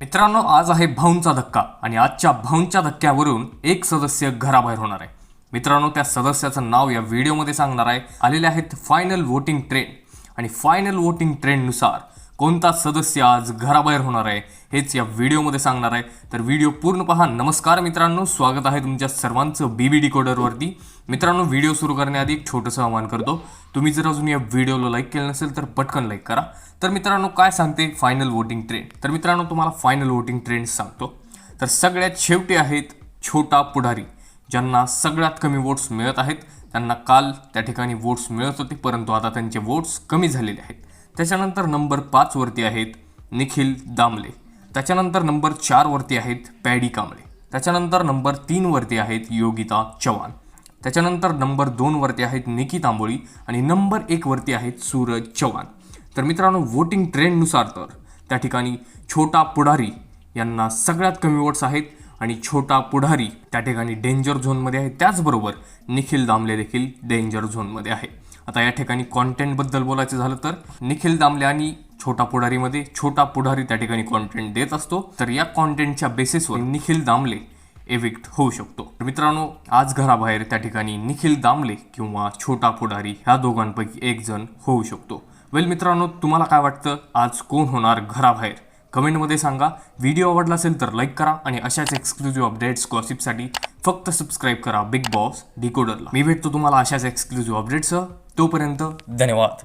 मित्रांनो आज आहे भाऊंचा धक्का आणि आजच्या भाऊंच्या धक्क्यावरून एक सदस्य घराबाहेर होणार आहे. मित्रांनो त्या सदस्याचं नाव या व्हिडिओमध्ये सांगणार आहे. आलेले आहेत फायनल वोटिंग ट्रेंड आणि फायनल वोटिंग ट्रेंडनुसार कोणता सदस्य आज घराबाहेर होणार आहे हेच या व्हिडिओमध्ये सांगणार आहे. तर व्हिडिओ पूर्ण पहा. नमस्कार मित्रांनो स्वागत आहे तुमच्या सर्वांचं बी बी डिकोडरवरती मित्रांनो व्हिडिओ सुरू करण्याआधी एक छोटंसं आवाहन करतो. तुम्ही जर अजून या व्हिडिओला लाईक केलं नसेल तर पटकन लाईक करा. तर मित्रांनो काय सांगते फायनल वोटिंग ट्रेंड तर मित्रांनो तुम्हाला फायनल वोटिंग ट्रेंड सांगतो. तर सगळ्यात शेवटी आहेत छोटा पुढारी ज्यांना सगळ्यात कमी वोट्स मिळत आहेत. त्यांना काल त्या ठिकाणी वोट्स मिळत होते परंतु आता त्यांचे वोट्स कमी झालेले आहेत. त्याच्यानंतर नंबर पाचवरती आहेत निखिल दामले. त्याच्यानंतर नंबर चारवरती आहेत पॅडी कांबळे. त्याच्यानंतर नंबर तीनवरती आहेत योगिता चव्हाण. त्याच्यानंतर नंबर दोनवरती आहेत निकी तांबोळी आणि नंबर एकवरती आहेत सूरज चव्हाण. तर मित्रांनो वोटिंग ट्रेंडनुसार तर त्या ठिकाणी छोटा पुढारी यांना सगळ्यात कमी वोट्स आहेत आणि छोटा पुढारी त्या ठिकाणी डेंजर झोनमध्ये आहे. त्याचबरोबर निखिल दामले देखील डेंजर झोनमध्ये आहे. आता या ठिकाणी कॉन्टेंटबद्दल बोलायचं झालं तर निखिल दामले आणि छोटा पुढारीमध्ये छोटा पुढारी त्या ठिकाणी कॉन्टेंट देत असतो. तर या कॉन्टेंटच्या बेसिसवर निखिल दामले एविक्ट होऊ शकतो. मित्रांनो आज घराबाहेर त्या ठिकाणी निखिल दामले किंवा छोटा पुढारी ह्या दोघांपैकी एक जण होऊ शकतो. वेल मित्रांनो तुम्हाला काय वाटतं? आज कोण होणार घराबाहेर? कमेंटमध्ये सांगा. व्हिडिओ आवडला असेल तर लाईक करा आणि अशाच एक्सक्लुझिव्ह अपडेट्स गॉसिपसाठी फक्त सबस्क्राईब करा बिग बॉस डिकोडरला मी भेटतो तुम्हाला अशाच एक्सक्लुझिव्ह अपडेट्ससह तोपर्यंत धन्यवाद.